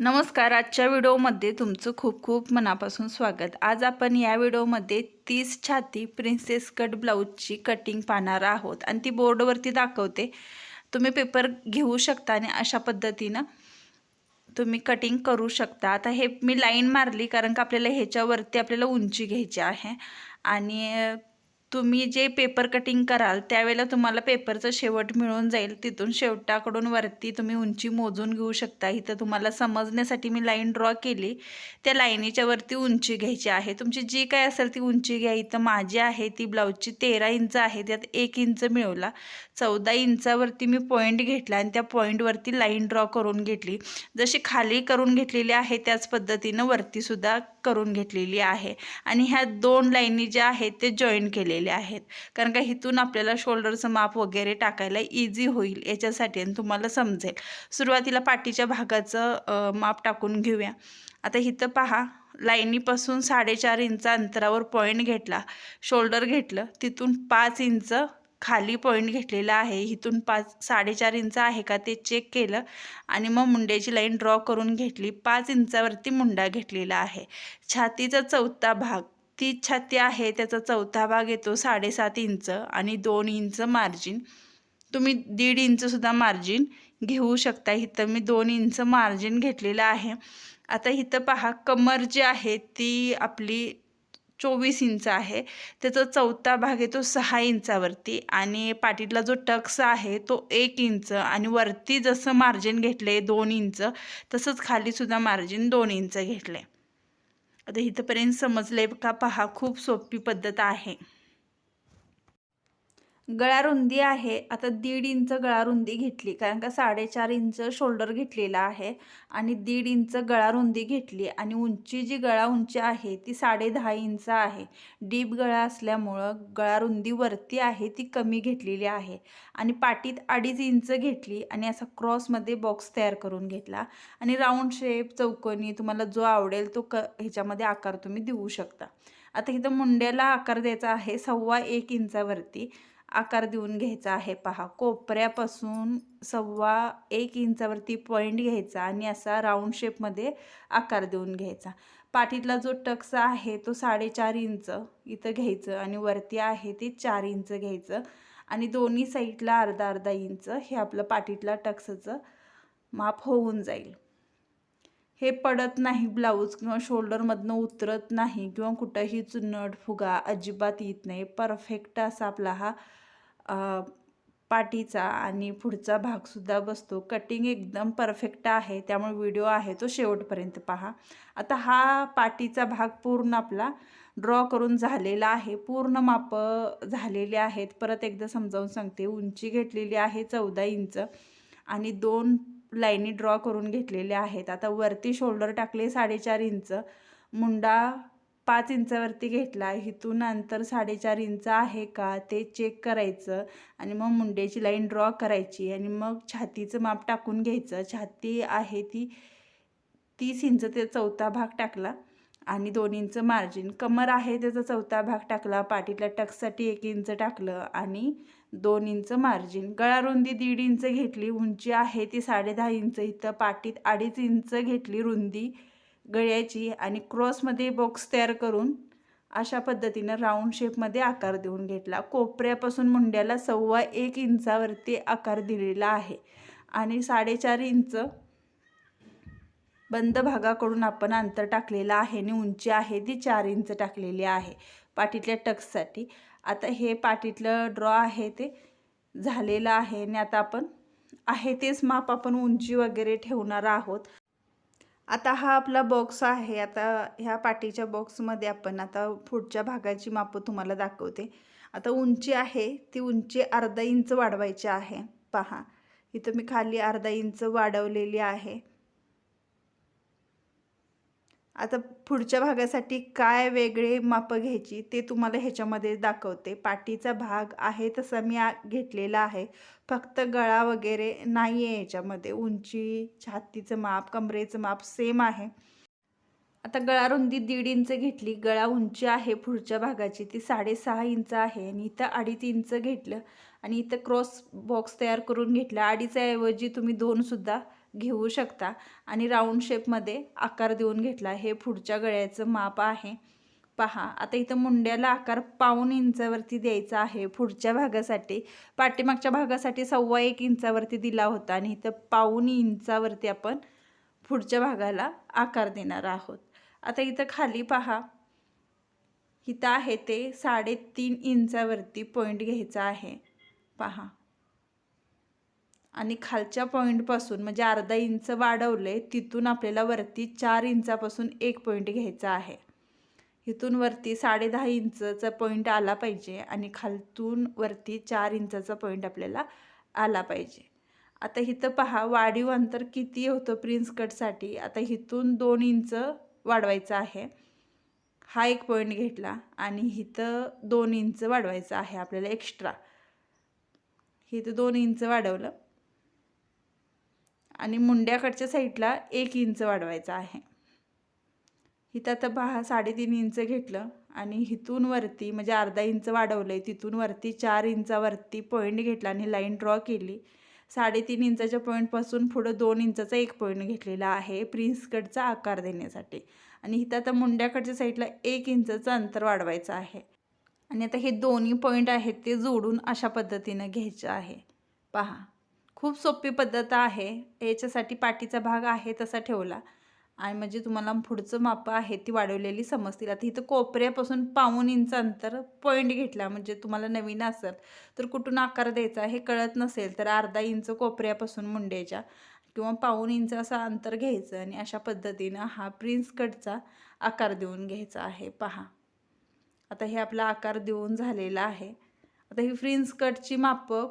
नमस्कार आजच्या व्हिडिओमध्ये तुमचं खूप खूप मनापासून स्वागत. आज आपण या व्हिडिओमध्ये तीस छाती प्रिन्सेस कट ब्लाऊजची कटिंग पाहणार आहोत आणि ती बोर्डवरती दाखवते. तुम्ही पेपर घेऊ शकता आणि अशा पद्धतीनं तुम्ही कटिंग करू शकता. आता हे मी लाईन मारली कारण का आपल्याला ह्याच्यावरती आपल्याला उंची घ्यायची आहे. आणि तुम्ही जे पेपर कटिंग कराल त्यावेळेला तुम्हाला पेपरचं शेवट मिळून जाईल. तिथून शेवटाकडून वरती तुम्ही उंची मोजून घेऊ शकता. इथं तुम्हाला समजण्यासाठी मी लाईन ड्रॉ केली. त्या लाईनीच्या वरती उंची घ्यायची आहे. तुमची जी काय असेल ती उंची घ्या. इथं माझी आहे ती ब्लाऊजची तेरा इंच आहे. त्यात एक इंच मिळवला. चौदा इंचावरती मी पॉईंट घेतला आणि त्या पॉईंटवरती लाईन ड्रॉ करून घेतली. जशी खाली करून घेतलेली आहे त्याच पद्धतीनं वरतीसुद्धा करून घेतलेली आहे. आणि ह्या दोन लाईनी ज्या आहेत ते जॉईन केले केलेले आहेत. कारण का इथून आपल्याला शोल्डरचं माप वगैरे टाकायला इझी होईल याच्यासाठी आणि तुम्हाला समजेल. सुरुवातीला पाठीच्या भागाचं माप टाकून घेऊया. आता इथं पहा लाईनीपासून साडेचार इंच अंतरावर पॉईंट घेतला शोल्डर घेतलं तिथून पाच इंच खाली पॉईंट घेतलेला आहे. इथून पाच साडेचार इंच आहे का ते चेक केलं आणि मग मुंड्याची लाईन ड्रॉ करून घेतली पाच इंचावरती मुंडा घेतलेला आहे. छातीचा चौथा भाग ती छाती आहे त्याचा चौथा भाग येतो साडेसात इंच आणि दोन इंच मार्जिन तुम्ही दीड इंचसुद्धा मार्जिन घेऊ शकता. इथं मी दोन इंच मार्जिन घेतलेलं आहे. आता इथं पहा कमर जी आहे ती आपली चोवीस इंच आहे. त्याचा चौथा भाग येतो सहा इंचावरती आणि पाटीतला जो टक्स आहे तो एक इंच आणि वरती जसं मार्जिन घेतलं आहे दोन इंच तसंच खालीसुद्धा मार्जिन दोन इंच घेतलं आहे आता इथंपर्यंत समजले का पहा खूप सोपी पद्धत आहे. गळा रुंदी आहे. आता दीड इंच गळा रुंदी घेतली. कारण का साडेचार इंच शोल्डर घेतलेला आहे आणि दीड इंच गळा रुंदी घेतली आणि उंची जी गळा उंची आहे ती साडे दहा इंच आहे. डीप गळा असल्यामुळं गळा रुंदी वरती आहे ती कमी घेतलेली आहे. आणि पाटीत अडीच इंच घेतली आणि असा क्रॉसमध्ये बॉक्स तयार करून घेतला. आणि राऊंड शेप चौकोनी तुम्हाला जो आवडेल तो क ह्याच्यामध्ये आकार तुम्ही देऊ शकता. आता इथं मुंड्याला आकार द्यायचा आहे सव्वा एक इंचावरती. आकार देऊन घ्यायचा आहे. पहा कोपऱ्यापासून सव्वा एक इंचावरती पॉईंट घ्यायचा आणि असा राऊंड शेपमध्ये आकार देऊन घ्यायचा. पाठीतला जो टक्स आहे तो साडेचार इंच इथं घ्यायचं आणि वरती आहे ते चार इंच घ्यायचं. आणि दोन्ही साईडला अर्धा अर्धा इंच हे आपलं पाठीतला टक्साचं माप होऊन जाईल. हे पडत नाही ब्लाऊज किंवा शोल्डरमधनं उतरत नाही किंवा कुठंही चुन्नट फुगा अजिबात येत नाही. परफेक्ट असा आपला हा पाठीचा आणि पुढचा भागसुद्धा बसतो. कटिंग एकदम परफेक्ट आहे. त्यामुळे व्हिडिओ आहे तो शेवटपर्यंत पहा. आता हा पाठीचा भाग पूर्ण आपला ड्रॉ करून झालेला आहे. पूर्ण माप झालेले आहेत. परत एकदा समजावून सांगते. उंची घेतलेली आहे चौदा इंच आणि दोन लाईनी ड्रॉ करून घेतलेल्या आहेत. आता वरती शोल्डर टाकले साडेचार इंच. मुंडा पाच इंचावरती घेतला. इथून अंतर साडेचार इंच आहे का ते चेक करायचं आणि मग मुंड्याची लाईन ड्रॉ करायची आणि मग छातीचं माप टाकून घ्यायचं. छाती आहे ती तीस इंच ते चौथा भाग टाकला आणि दोन इंच मार्जिन कमर आहे त्याचा चौथा भाग टाकला. पाठीतल्या टक्ससाठी एक इंच टाकलं आणि दोन इंच मार्जिन गळा रुंदी दीड इंच घेतली. उंची आहे ती साडे दहा इंच. इथं पाठीत अडीच इंच घेतली रुंदी. गळ्याची आणि क्रॉसमध्ये बॉक्स तयार करून अशा पद्धतीनं राऊंड शेपमध्ये आकार देऊन घेतला. कोपऱ्यापासून मुंड्याला सव्वा एक इंचावरती आकार दिलेला आहे. आणि साडेचार इंच बंद भागाकडून आपण अंतर टाकलेलं आहे आणि उंची आहे ती चार इंच टाकलेली आहे पाठीतल्या टक्ससाठी. आता हे पाठीतलं ड्रॉ आहे ते झालेलं आहे आणि आता आपण आहे तेच माप आपण उंची वगैरे ठेवणार आहोत. आता हा आपला बॉक्स आहे. आता ह्या पाठीच्या बॉक्समध्ये आपण आता पुढच्या भागाची मापं तुम्हाला दाखवते. आता उंची आहे ती उंची अर्धा इंच वाढवायची आहे. पहा इथं मी खाली अर्धा इंच वाढवलेली आहे. आता पुढच्या भागासाठी काय वेगळे मापं घ्यायची ते तुम्हाला ह्याच्यामध्ये दाखवते. पाठीचा भाग आहे तसा मी घेतलेला आहे. फक्त गळा वगैरे नाही आहे याच्यामध्ये. उंची छातीचं माप कमरेचं माप सेम आहे. आता गळा रुंदी दीड इंच घेतली. गळा उंची आहे पुढच्या भागाची. ती साडेसहा इंच आहे आणि इथं अडीच इंच घेतलं आणि इथं क्रॉस बॉक्स तयार करून घेतला. अडीचऐवजी तुम्ही दोनसुद्धा घेऊ शकता. आणि राऊंड शेपमध्ये आकार देऊन घेतला. हे पुढच्या गळ्याचं माप आहे. पहा आता इथं मुंड्याला आकार पाऊन इंचावरती द्यायचा आहे. पुढच्या भागासाठी पाठीमागच्या भागासाठी सव्वा एक इंचावरती दिला होता. आणि इथं पाऊन इंचावरती आपण पुढच्या भागाला आकार देणार आहोत. आता इथं खाली पहा. इथं आहे ते साडेतीन इंचावरती पॉईंट घ्यायचा आहे. पहा. आणि खालच्या पॉईंटपासून म्हणजे अर्धा इंच वाढवले तिथून आपल्याला वरती चार इंचापासून एक पॉईंट घ्यायचा आहे. इथून वरती साडेदहा इंचचा पॉईंट आला पाहिजे आणि खालतून वरती चार इंचाचा पॉईंट आपल्याला आला पाहिजे. आता इथं पहा वाढीव अंतर किती होतं प्रिन्स कटसाठी आता इथून दोन इंच वाढवायचं आहे. हा एक पॉईंट घेतला आणि इथं दोन इंच वाढवायचं आहे आपल्याला एक्स्ट्रा इथं दोन इंच वाढवलं. आणि मुंड्याकडच्या साईडला एक इंच वाढवायचं आहे. इथं आता पहा साडेतीन इंच घेतलं आणि इथून वरती म्हणजे अर्धा इंच वाढवलं आहे तिथून वरती चार इंचावरती पॉईंट घेतला आणि लाईन ड्रॉ केली. साडेतीन इंचाच्या पॉईंटपासून पुढं दोन इंचाचा एक पॉईंट घेतलेला आहे प्रिन्सकडचा आकार देण्यासाठी. आणि इथं आता मुंड्याकडच्या साईडला एक इंचाचं अंतर वाढवायचं आहे. आणि आता हे दोन्ही पॉईंट आहेत ते जोडून अशा पद्धतीनं घ्यायचं आहे. पहा. खूप सोपी पद्धत आहे. याच्यासाठी पाठीचा भाग आहे तसा ठेवला. आणि म्हणजे तुम्हाला पुढचं मापं आहे ती वाढवलेली समजतील. आता इथं कोपऱ्यापासून पाऊन इंच अंतर पॉईंट घेतला. म्हणजे तुम्हाला नवीन असेल तर कुठून आकार द्यायचा हे कळत नसेल तर अर्धा इंच कोपऱ्यापासून मुंड्याच्या किंवा पाऊन इंच असं अंतर घ्यायचं आणि अशा पद्धतीनं हा प्रिन्स कटचा आकार देऊन घ्यायचा आहे. पहा. आता हे आपला आकार देऊन झालेला आहे. आता ही प्रिन्स कटची मापं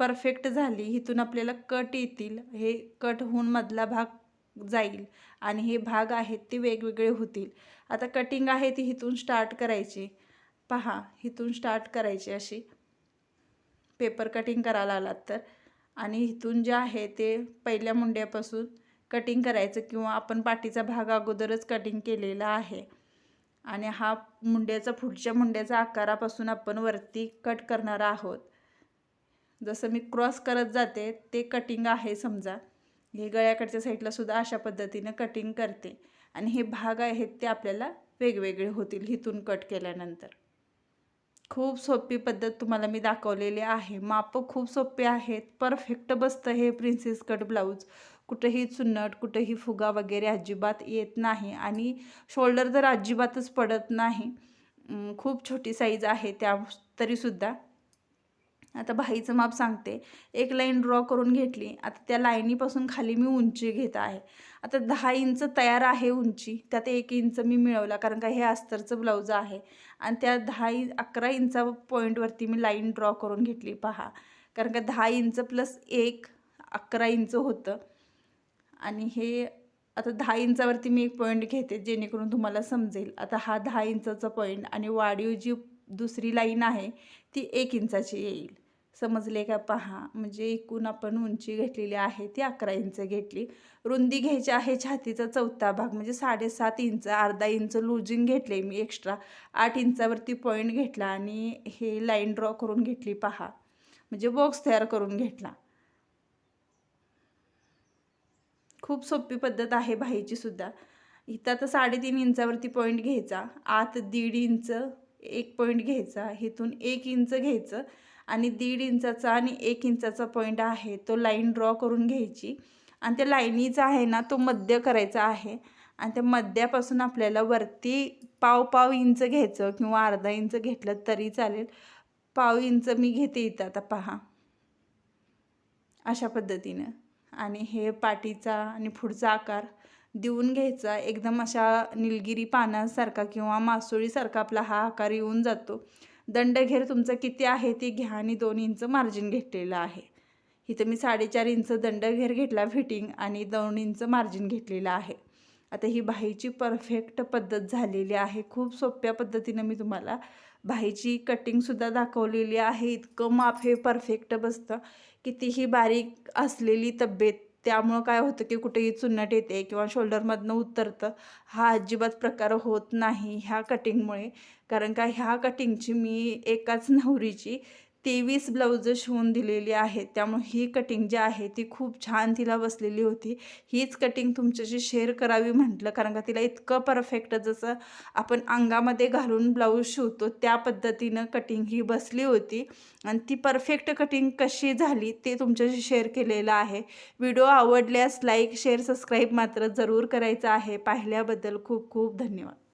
परफेक्ट झाली इथून आपल्याला कट येतील हे कट होऊन मधला भाग जाईल आणि हे भाग आहेत ते वेगवेगळे होतील. आता कटिंग आहे ती इथून स्टार्ट करायची. पहा इथून स्टार्ट करायची अशी. पेपर कटिंग करायला आलात तर. आणि इथून जे आहे ते पहिल्या मुंड्यापासून कटिंग करायचं किंवा आपण पाठीचा भाग अगोदरच कटिंग केलेला आहे. आणि हा मुंड्याचा पुढच्या मुंड्याचा आकारापासून आपण वरती कट करणार आहोत. जसं मी क्रॉस करत जाते ते कटिंग आहे समजा. हे गळ्याकडच्या साईडला सुद्धा अशा पद्धतीनं कटिंग करते. आणि हे भाग आहेत ते आपल्याला वेगवेगळे होतील हिथून कट केल्यानंतर. खूप सोपी पद्धत तुम्हाला मी दाखवलेली आहे. मापं खूप सोपे आहेत. परफेक्ट बसतं हे प्रिन्सेस कट ब्लाऊज कुठंही चुन्नट कुठंही फुगा वगैरे अजिबात येत नाही. आणि शोल्डर तर अजिबातच पडत नाही. खूप छोटी साईज आहे त्या तरीसुद्धा. आता भाईचं माप सांगते. एक लाईन ड्रॉ करून घेतली. आता त्या लाईनीपासून खाली मी उंची घेत आहे. आता दहा इंच तयार आहे उंची. त्यात एक इंच मी मिळवला कारण का हे अस्तरचं ब्लाऊज आहे. आणि त्या दहा इ अकरा इंचा पॉईंटवरती मी लाईन ड्रॉ करून घेतली. पहा. कारण का दहा इंच प्लस एक अकरा इंच होतं. आणि हे आता दहा इंचावरती मी एक पॉईंट घेते जेणेकरून तुम्हाला समजेल. आता हा दहा इंचाचा पॉईंट आणि वाढीव जी दुसरी लाईन आहे ती एक इंचाची येईल. समजले का? पहा म्हणजे एकूण आपण उंची घेतलेली आहे ती अकरा इंच घेतली. रुंदी घ्यायची आहे छातीचा चौथा भाग म्हणजे साडेसात इंच अर्धा इंच लुजिंग घेतले मी एक्स्ट्रा आठ इंचावरती पॉईंट घेतला आणि हे लाईन ड्रॉ करून घेतली पहा. म्हणजे बॉक्स तयार करून घेतला. खूप सोपी पद्धत आहे बाईची सुद्धा. इथं आता साडेतीन इंचावरती पॉईंट घ्यायचा. आत दीड इंच एक पॉईंट घ्यायचा इथून एक इंच घ्यायचं आणि दीड इंचाचा आणि एक इंचाचा पॉईंट आहे तो लाईन ड्रॉ करून घ्यायची. आणि त्या लाईनीचा आहे ना तो मध्य करायचा आहे. आणि त्या मध्यापासून आपल्याला वरती पाव पाव इंच घ्यायचं किंवा अर्धा इंच घेतलं तरी चालेल. पाव इंच मी घेते इथं आता पहा. अशा पद्धतीनं. आणि हे पाठीचा आणि पुढचा आकार. देऊन घ्यायचा. एकदम अशा निलगिरी पानासारखा किंवा मासोळीसारखा आपला हा आकार येऊन जातो. दंडघेर तुमचं किती आहे ती घ्या आणि दोन इंच मार्जिन घेतलेलं आहे. इथं मी साडेचार इंच दंडघेर घेतला फिटिंग आणि दोन इंच मार्जिन घेतलेलं आहे. आता ही बाहीची परफेक्ट पद्धत झालेली आहे. खूप सोप्या पद्धतीनं मी तुम्हाला बाहीची कटिंगसुद्धा दाखवलेली आहे. इतकं माप हे परफेक्ट बसतं. कितीही बारीक असलेली तब्येत त्यामुळं काय होतं की कुठेही चुन्नट येते किंवा शोल्डरमधनं उतरतं हा अजिबात प्रकार होत नाही ह्या कटिंगमुळे कारण का ह्या कटिंगची मी एकाच नवरीची तेवीस ब्लाऊज शिवून दिलेली आहेत. त्यामुळे ही कटिंग जी आहे ती खूप छान तिला बसलेली होती. हीच कटिंग तुमच्याशी शेअर करावी म्हटलं कारण का तिला इतकं परफेक्ट जसं आपण अंगामध्ये घालून ब्लाऊज शिवतो त्या पद्धतीनं कटिंग ही बसली होती. आणि ती परफेक्ट कटिंग कशी झाली ते तुमच्याशी शेअर केलेलं आहे. व्हिडिओ आवडल्यास लाईक शेअर सबस्क्राईब मात्र जरूर करायचं आहे. पाहिल्याबद्दल खूप खूप धन्यवाद.